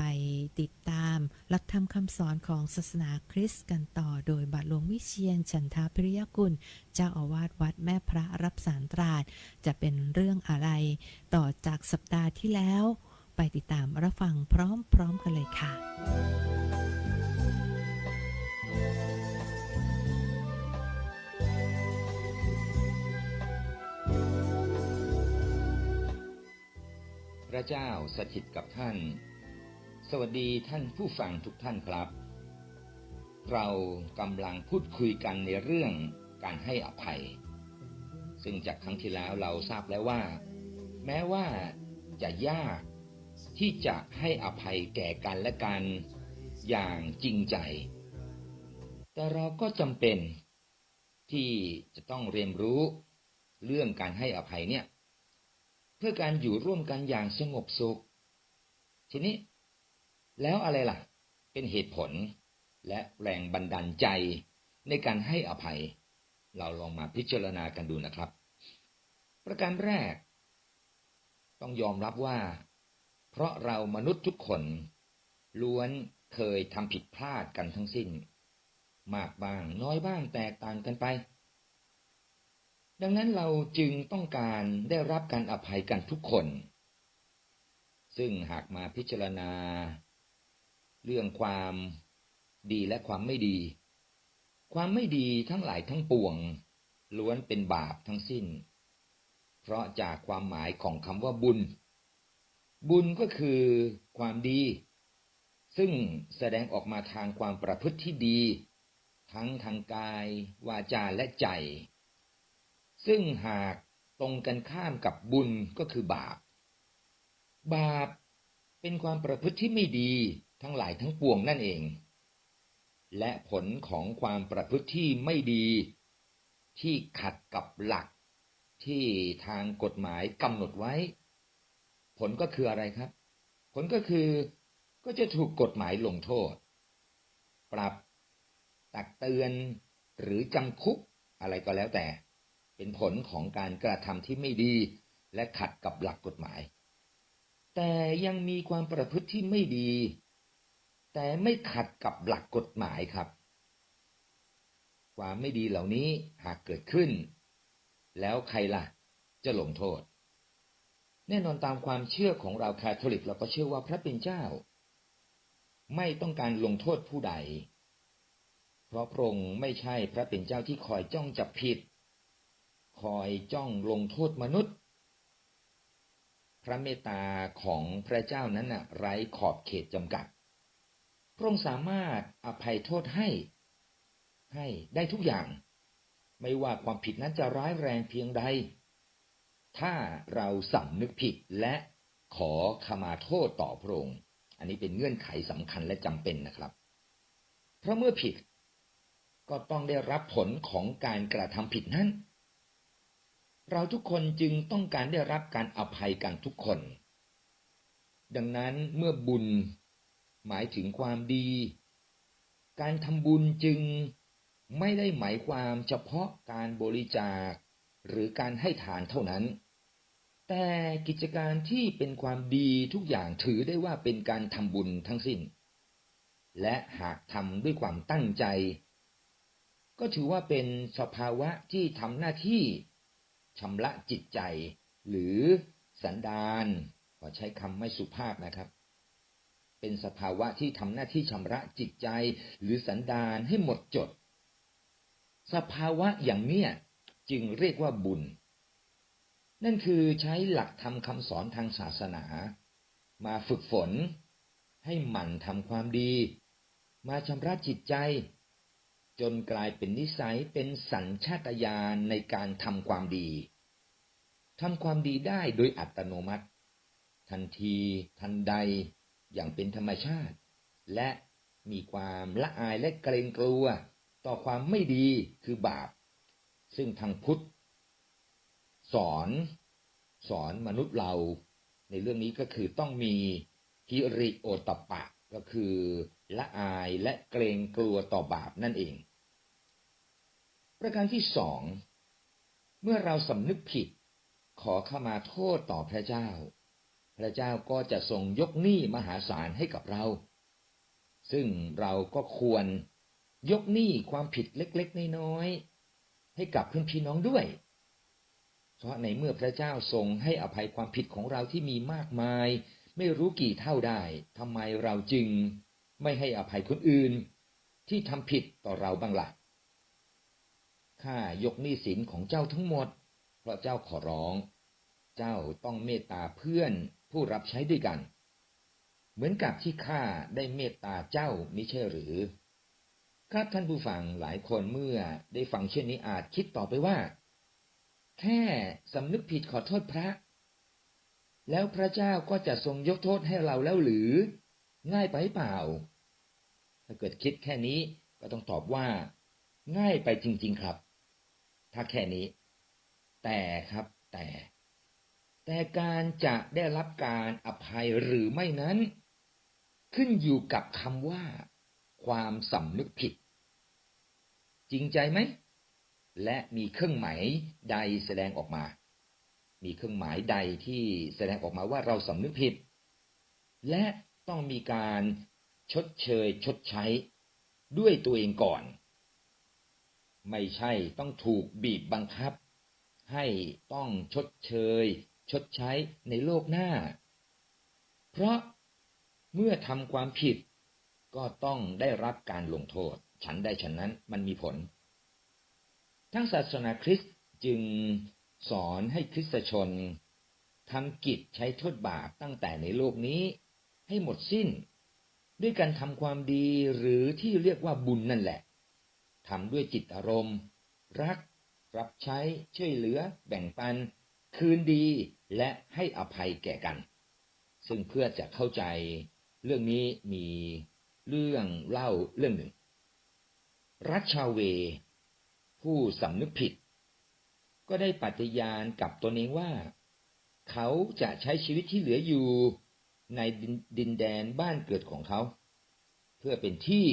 ไปติดตาม หลักธรรมคำสอนของศาสนาคริสต์กันต่อ โดยบาทหลวงวิเชียนฉันทาพิริยกุล เจ้าอาวาสวัดแม่พระรับสารตราด จะเป็นเรื่องอะไร ต่อจากสัปดาห์ที่แล้ว ไปติดตามรับฟังพร้อมๆกันเลยค่ะพระเจ้าสถิตกับท่าน สวัสดีท่านผู้ฟังทุกท่านครับ เรากำลังพูดคุยกันในเรื่องการให้อภัย ซึ่งจากครั้งที่แล้วเราทราบแล้วว่า แม้ว่าจะยากที่จะให้อภัยแก่กันและกันอย่างจริงใจ แต่เราก็จำเป็นที่จะต้องเรียนรู้เรื่องการให้อภัยเนี่ย เพื่อการอยู่ร่วมกันอย่างสงบสุข ทีนี้ แล้วอะไรล่ะ เป็นเหตุผลและแรงบันดาลใจในการให้อภัย เราลองมาพิจารณากันดูนะครับ ประการแรก ต้องยอมรับว่า เพราะเรามนุษย์ทุกคน ล้วนเคยทำผิดพลาดกันทั้งสิ้น มากบ้างน้อยบ้างแตกต่างกันไป ดังนั้นเราจึงต้องการได้รับการอภัยกันทุกคน ซึ่งหากมาพิจารณา เรื่องความดีและความไม่ดี ความไม่ดีทั้งหลายทั้งปวง ล้วนเป็นบาปทั้งสิ้น เพราะจากความหมายของคำว่าบุญ บุญก็คือความดี ซึ่งแสดงออกมาทางความประพฤติที่ดี ทั้งทางกาย วาจาและใจ ซึ่งหากตรงกันข้ามกับบุญก็คือบาป บาปเป็นความประพฤติที่ไม่ดี ทั้งหลายทั้งปวงนั่นเอง และผลของความประพฤติที่ไม่ดีที่ขัดกับหลักที่ทางกฎหมายกำหนดไว้ ผลก็คืออะไรครับ ผลก็คือก็จะถูกกฎหมายลงโทษ ปรับตักเตือนหรือจำคุกอะไรก็แล้วแต่ เป็นผลของการกระทำที่ไม่ดี และขัดกับหลักกฎหมาย แต่ยังมีความประพฤติที่ไม่ดี แต่ไม่ขัดกับหลักกฎหมายครับ ความไม่ดีเหล่านี้หากเกิดขึ้น แล้วใครล่ะ จะลงโทษ แน่นอนตามความเชื่อของเราคาทอลิกเราก็เชื่อว่าพระเป็นเจ้า ไม่ต้องการลงโทษผู้ใด เพราะพระองค์ไม่ใช่พระเป็นเจ้าที่คอยจ้องจับผิด คอยจ้องลงโทษมนุษย์พระเมตตาของพระเจ้านั้นน่ะไร้ขอบเขตจำกัด พระองค์สามารถอภัยโทษให้ ให้ได้ทุกอย่าง ไม่ว่าความผิดนั้นจะร้ายแรงเพียงใด ถ้าเราสำนึกผิดและขอขมาโทษต่อพระองค์ อันนี้เป็นเงื่อนไขสำคัญและจำเป็นนะครับ เพราะเมื่อผิดก็ต้องได้รับผลของการกระทำผิดนั้น เราทุกคนจึงต้องการได้รับการอภัยกันทุกคน ดังนั้นเมื่อบุญ หมายถึงความดี การทำบุญจึงไม่ได้หมายความเฉพาะการบริจาค หรือการให้ทานเท่านั้น แต่กิจการที่เป็นความดีทุกอย่างถือได้ว่าเป็นการทำบุญทั้งสิ้น และหากทำด้วยความตั้งใจ ก็ถือว่าเป็นสภาวะที่ทำหน้าที่ชำระจิตใจ หรือสันดานขอใช้คำไม่สุภาพนะครับ เป็นสภาวะที่ทำหน้าที่ชำระจิตใจหรือสันดานให้หมดจด สภาวะอย่างเนี้ยจึงเรียกว่าบุญ นั่นคือใช้หลักธรรมคำสอนทางศาสนา มาฝึกฝน ให้หมั่นทำความดี มาชำระจิตใจ จนกลายเป็นนิสัยเป็นสัญชาตญาณในการทำความดีทำความดีได้โดยอัตโนมัติ ทันทีทันใด อย่างเป็นธรรมชาติ และมีความละอายและเกรงกลัว ต่อความไม่ดีคือบาป ซึ่งทางพุทธ สอนสอนมนุษย์เรา ในเรื่องนี้ก็คือต้องมีฮิริโอตปปะก็คือละอายและเกรงกลัวต่อบาปนั่นเอง ประการที่สอง เมื่อเราสำนึกผิด ขอเข้ามาโทษต่อพระเจ้า พระเจ้าก็จะทรงยกหนี้มหาศาลให้กับเรา ซึ่งเราก็ควรยกหนี้ความผิดเล็กๆน้อยๆให้กับเพื่อนพี่น้องด้วย เพราะในเมื่อพระเจ้าทรงให้อภัยความผิดของเราที่มีมากมาย ไม่รู้กี่เท่าได้ทำไมเราจึงไม่ให้อภัยคนอื่น ที่ทำผิดต่อเราบ้างละ่ะข้ายกหนี้สินของเจ้าทั้งหมด เพราะเจ้าขอร้อง เจ้าต้องเมตตาเพื่อนผู้รับใช้ด้วยกัน เหมือนกับที่ข้าได้เมตตาเจ้ามิใช่หรือครับท่านผู้ฟังหลายคนเมื่อได้ฟังเช่นนี้อาจคิดต่อไปว่า แค่สำนึกผิดขอโทษพระ แล้วพระเจ้าก็จะทรงยกโทษให้เราแล้วหรือ ง่ายไปเปล่า ถ้าเกิดคิดแค่นี้ก็ต้องตอบว่า ง่ายไปจริง ๆครับ ถ้าแค่นี้ แต่ครับแต่ แต่การจะได้รับการอภัยหรือไม่นั้น ขึ้นอยู่กับคำว่า ความสำนึกผิด จริงใจไหม และมีเครื่องหมายใดแสดงออกมา มีเครื่องหมายใดที่แสดงออกมาว่าเราสำนึกผิด และต้องมีการชดเชยชดใช้ ด้วยตัวเองก่อน ไม่ใช่ต้องถูกบีบบังคับ ให้ต้องชดเชย ชดใช้ในโลกหน้า เพราะเมื่อทำความผิดก็ต้องได้รับการลงโทษ ฉันได้ฉันนั้นมันมีผล ทั้งศาสนาคริสต์จึงสอนให้คริสตชนทำกิจใช้โทษบาปตั้งแต่ในโลกนี้ให้หมดสิ้น ด้วยการทำความดีหรือที่เรียกว่าบุญนั่นแหละทำด้วยจิตอารมณ์ รัก รับใช้ช่วยเหลือ แบ่งปัน คืนดีและให้อภัยแก่กัน ซึ่งเพื่อจะเข้าใจเรื่องนี้มีเรื่องเล่าเรื่องหนึ่ง รัชชาเว ผู้สำนึกผิด ก็ได้ปฏิญาณกับตนเองว่า เขาจะใช้ชีวิตที่เหลืออยู่ในดินดินแดนบ้านเกิดของเขา เพื่อเป็นที่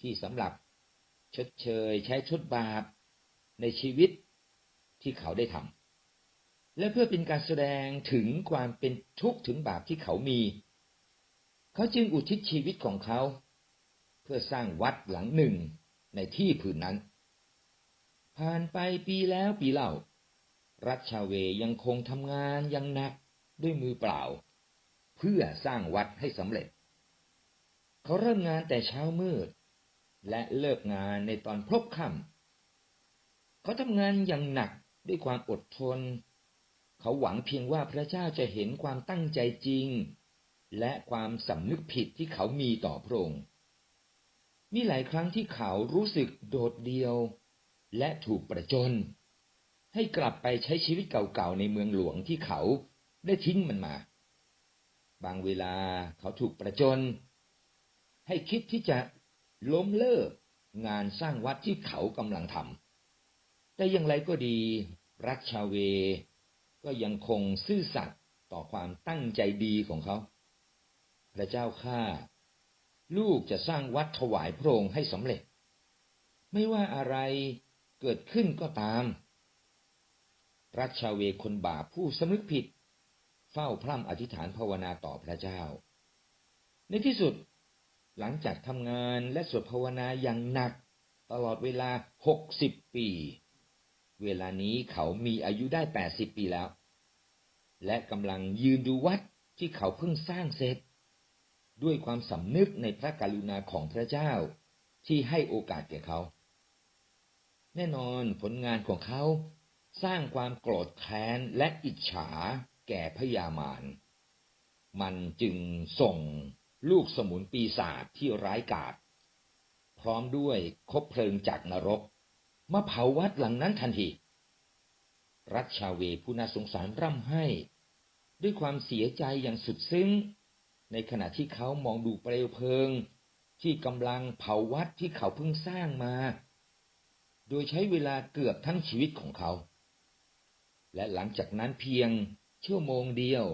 ที่สำหรับชดเชยใช้ชดบาปในชีวิตที่เขาได้ทำ และเพื่อเป็นการแสดงถึงความเป็นทุกข์ถึงบาปที่เขามี เขาจึงอุทิศชีวิตของเขา เพื่อสร้างวัดหลังหนึ่งในที่ผืนนั้น ผ่านไปปีแล้วปีเล่า รัชชาเวยังคงทำงานอยังหนักด้วยมือเปล่า เพื่อสร้างวัดให้สำเร็จ เขาเริ่มงานแต่เช้ามืด และเลิกงานในตอนพลบค่ำเขาทำงานอย่างหนักด้วยความอดทน เขาหวังเพียงว่าพระเจ้าจะเห็นความตั้งใจจริง และความสำนึกผิดที่เขามีต่อพระองค์มีหลายครั้งที่เขารู้สึกโดดเดี่ยว และถูกประจน ให้กลับไปใช้ชีวิตเก่าๆในเมืองหลวงที่เขาได้ทิ้งมันมา บางเวลาเขาถูกประจน ให้คิดที่จะล้มเลิกงานสร้างวัดที่เขากำลังทำแต่อย่างไรก็ดี รักชาเว ก็ยังคงซื่อสัตย์ต่อความตั้งใจดีของเขา พระเจ้าข้าลูกจะสร้างวัดถวายพระองค์ให้สำเร็จ ไม่ว่าอะไรเกิดขึ้นก็ตามรัชชาเวคนบาปผู้สำนึกผิด เฝ้าพร่ำอธิษฐานภาวนาต่อพระเจ้า ในที่สุดหลังจากทำงานและสวดภาวนาอย่างหนักตลอดเวลาหกสิบปี เวลานี้เขามีอายุได้แปดสิบปีแล้ว และกำลังยืนดูวัดที่เขาเพิ่งสร้างเสร็จ ด้วยความสำนึกในพระกรุณาของพระเจ้าที่ให้โอกาสแก่เขา แน่นอนผลงานของเขาสร้างความโกรธแค้นและอิจฉาแก่พยามาร มันจึงส่งลูกสมุนปีศาจที่ร้ายกาจพร้อมด้วยคบเพลิงจากนรก มาเผาวัดหลังนั้นทันที รัชชาเวผู้น่าสงสารร่ำไห้ ด้วยความเสียใจอย่างสุดซึ้ง ในขณะที่เขามองดูเปลวเพลิง ที่กำลังเผาวัดที่เขาเพิ่งสร้างมา โดยใช้เวลาเกือบทั้งชีวิตของเขา และหลังจากนั้นเพียงชั่วโมงเดียว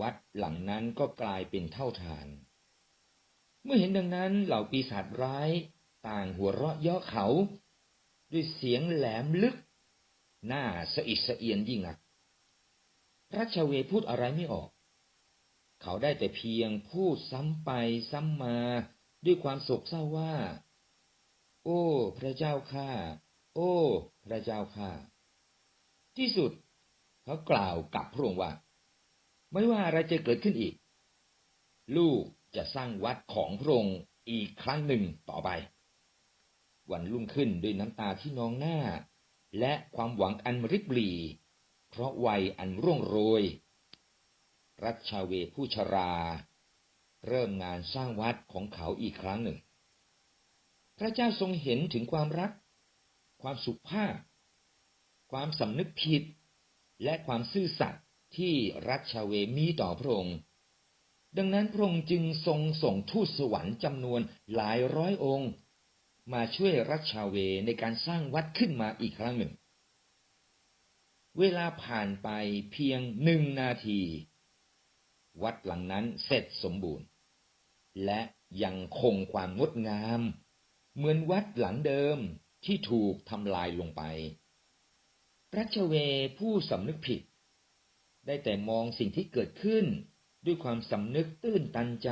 วัดหลังนั้นก็กลายเป็นเท่าทาน เมื่อเห็นดังนั้นเหล่าปีศาจร้ายต่างหัวเราะเย่อเขา ด้วยเสียงแหลมลึก หน้าสะอิดสะเอียนยิ่งนักรัชเวพูดอะไรไม่ออก เขาได้แต่เพียงพูดซ้ำไปซ้ำมาด้วยความโศกเศร้าว่า โอ้ พระเจ้าข้าโอ้ พระเจ้าข้าที่สุด เขากล่าวกับพระองค์ว่า ไม่ว่าอะไรจะเกิดขึ้นอีก ลูกจะสร้างวัดของพระองค์อีกครั้งหนึ่งต่อไป วันรุ่งขึ้นด้วยน้ำตาที่นองหน้า และความหวังอันริบหรี่ เพราะวัยอันร่วงโรย รัชชาเวผู้ชรา เริ่มงานสร้างวัดของเขาอีกครั้งหนึ่ง พระเจ้าทรงเห็นถึงความรัก ความสุภาพ ความสำนึกผิด และความซื่อสัตย์ที่รัชชาเวมีต่อพระองค์ดังนั้นพระองค์จึงทรงส่งทูตสวรรค์จำนวนหลายร้อยองค์ มาช่วยรัชชาเวในการสร้างวัดขึ้นมาอีกครั้งหนึ่ง เวลาผ่านไปเพียงหนึ่งนาที วัดหลังนั้นเสร็จสมบูรณ์ และยังคงความงดงาม เหมือนวัดหลังเดิมที่ถูกทำลายลงไป รัชเวผู้สำนึกผิด ได้แต่มองสิ่งที่เกิดขึ้นด้วยความสำนึกตื้นตันใจ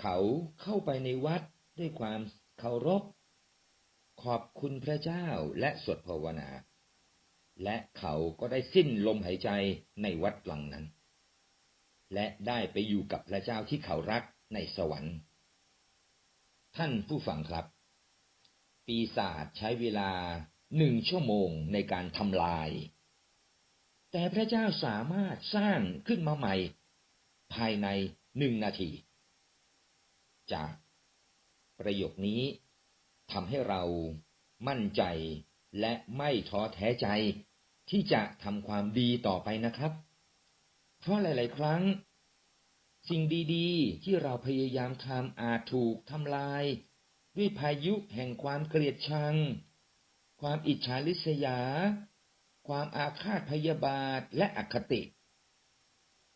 เขาเข้าไปในวัดด้วยความ เคารพ ขอบคุณพระเจ้าและสวดภาวนา และเขาก็ได้สิ้นลมหายใจในวัดหลังนั้น และได้ไปอยู่กับพระเจ้าที่เขารักในสวรรค์ ท่านผู้ฟังครับ ปีศาจใช้เวลาหนึ่งชั่วโมงในการทำลาย แต่พระเจ้าสามารถสร้างขึ้นมาใหม่ ภายในหนึ่งนาที จาก ประโยคนี้ทำให้เรามั่นใจและไม่ท้อแท้ใจที่จะทำความดีต่อไปนะครับ เพราะหลาย ๆ ครั้ง สิ่งดีๆ ที่เราพยายามทำอาจถูกทำลาย ด้วยพายุแห่งความเกลียดชัง ความอิจฉาริษยา ความอาฆาตพยาบาทและอคติ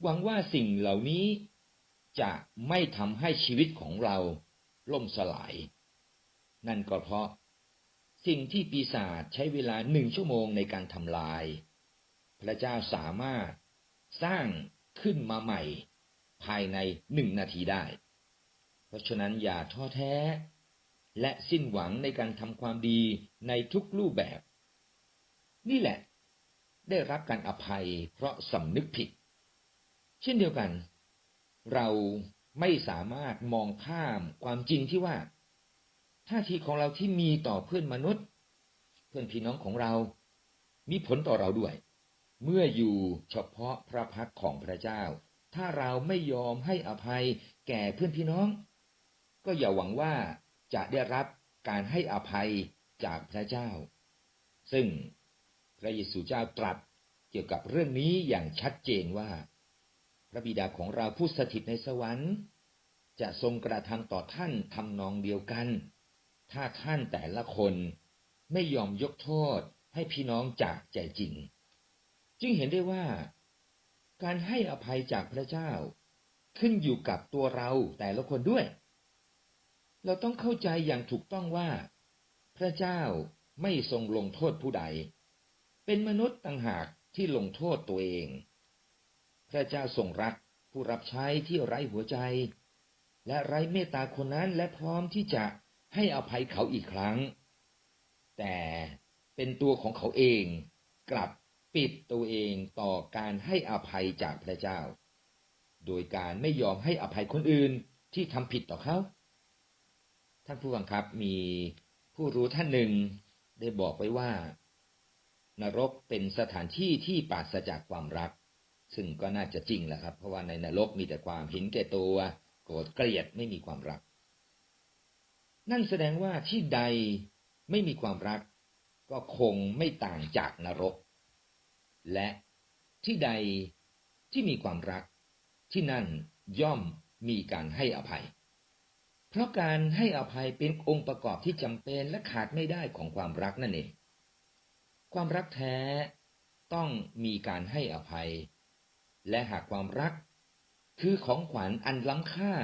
หวังว่าสิ่งเหล่านี้จะไม่ทำให้ชีวิตของเรา ล่มสลาย นั่นก็เพราะ สิ่งที่ปีศาจใช้เวลาหนึ่งชั่วโมงในการทำลาย พระเจ้าสามารถสร้างขึ้นมาใหม่ ภายในหนึ่งนาทีได้ เพราะฉะนั้นอย่าท้อแท้ และสิ้นหวังในการทำความดีในทุกรูปแบบ นี่แหละ ได้รับการอภัยเพราะสำนึกผิด เช่นเดียวกัน เรา ไม่สามารถมองข้ามความจริงที่ว่าท่าทีของเราที่มีต่อเพื่อนมนุษย์ เพื่อนพี่น้องของเรา มีผลต่อเราด้วย เมื่ออยู่เฉพาะพระพักของพระเจ้า ถ้าเราไม่ยอมให้อภัยแก่เพื่อนพี่น้อง ก็อย่าหวังว่าจะได้รับการให้อภัยจากพระเจ้า ซึ่งพระเยซูเจ้าตรัสเกี่ยวกับเรื่องนี้อย่างชัดเจนว่า พระบิดาของเราผู้สถิตในสวรรค์ จะทรงกระทำต่อท่านทำนองเดียวกัน ถ้าท่านแต่ละคนไม่ยอมยกโทษให้พี่น้องจากใจจริง จึงเห็นได้ว่า การให้อภัยจากพระเจ้า ขึ้นอยู่กับตัวเราแต่ละคนด้วย เราต้องเข้าใจอย่างถูกต้องว่า พระเจ้าไม่ทรงลงโทษผู้ใด เป็นมนุษย์ต่างหากที่ลงโทษตัวเอง ระเจ้าทรงรักผู้รับใช้ที่ไร้หัวใจ และไร้เมตตาคนนั้นและพร้อมที่จะให้อภัยเขาอีกครั้ง แต่เป็นตัวของเขาเองกลับปิดตัวเองต่อการให้อภัยจากพระเจ้า โดยการไม่ยอมให้อภัยคนอื่นที่ทำผิดต่อเขา ท่านผู้ฟังครับมีผู้รู้ท่านหนึ่งได้บอกไว้ว่า นรกเป็นสถานที่ที่ปราศจากความรัก ซึ่งก็น่าจะจริงแหละครับ เพราะว่าในนรกมีแต่ความห็นแก่ตัว โกรธเกลียดไม่มีความรัก นั่นแสดงว่าที่ใดไม่มีความรัก ก็คงไม่ต่างจากนรก และที่ใดที่มีความรัก ที่นั่นย่อมมีการให้อภัย เพราะการให้อภัยเป็นองค์ประกอบที่จำเป็นและขาดไม่ได้ของความรักนั่นเอง ความรักแท้ต้องมีการให้อภัย และหากความรัก คือของขวัญอันล้ำค่า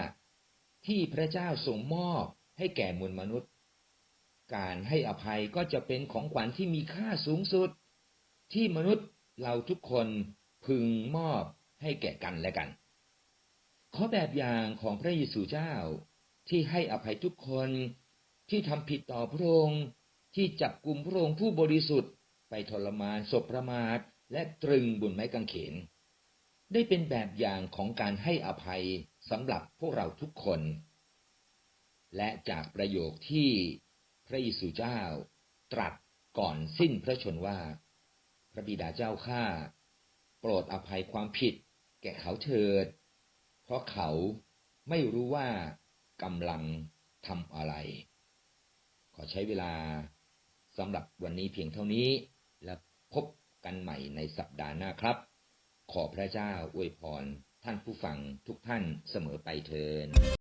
ที่พระเจ้าทรงมอบให้แก่มวลมนุษย์ การให้อภัยก็จะเป็นของขวัญที่มีค่าสูงสุด ที่มนุษย์เราทุกคนพึงมอบให้แก่กันและกัน ขอแบบอย่างของพระเยซูเจ้าที่ให้อภัยทุกคนที่ทำผิดต่อพระองค์ที่จับกลุ่มพระองค์ผู้บริสุทธิ์ไปทรมานศพประมาทและตรึงบนไม้กางเขน ได้เป็นแบบอย่างของการให้อภัยสำหรับพวกเราทุกคน และจากประโยคที่พระเยซูเจ้า ตรัสก่อนสิ้นพระชนว่า พระบิดาเจ้าข้าโปรดอภัยความผิด แก่เขาเถิด เพราะเขาไม่รู้ว่ากำลังทำอะไร ขอใช้เวลาสำหรับวันนี้เพียงเท่านี้ และพบกันใหม่ในสัปดาห์หน้าครับ ขอพระเจ้าอวยพรท่านผู้ฟังทุกท่านเสมอไปเทิน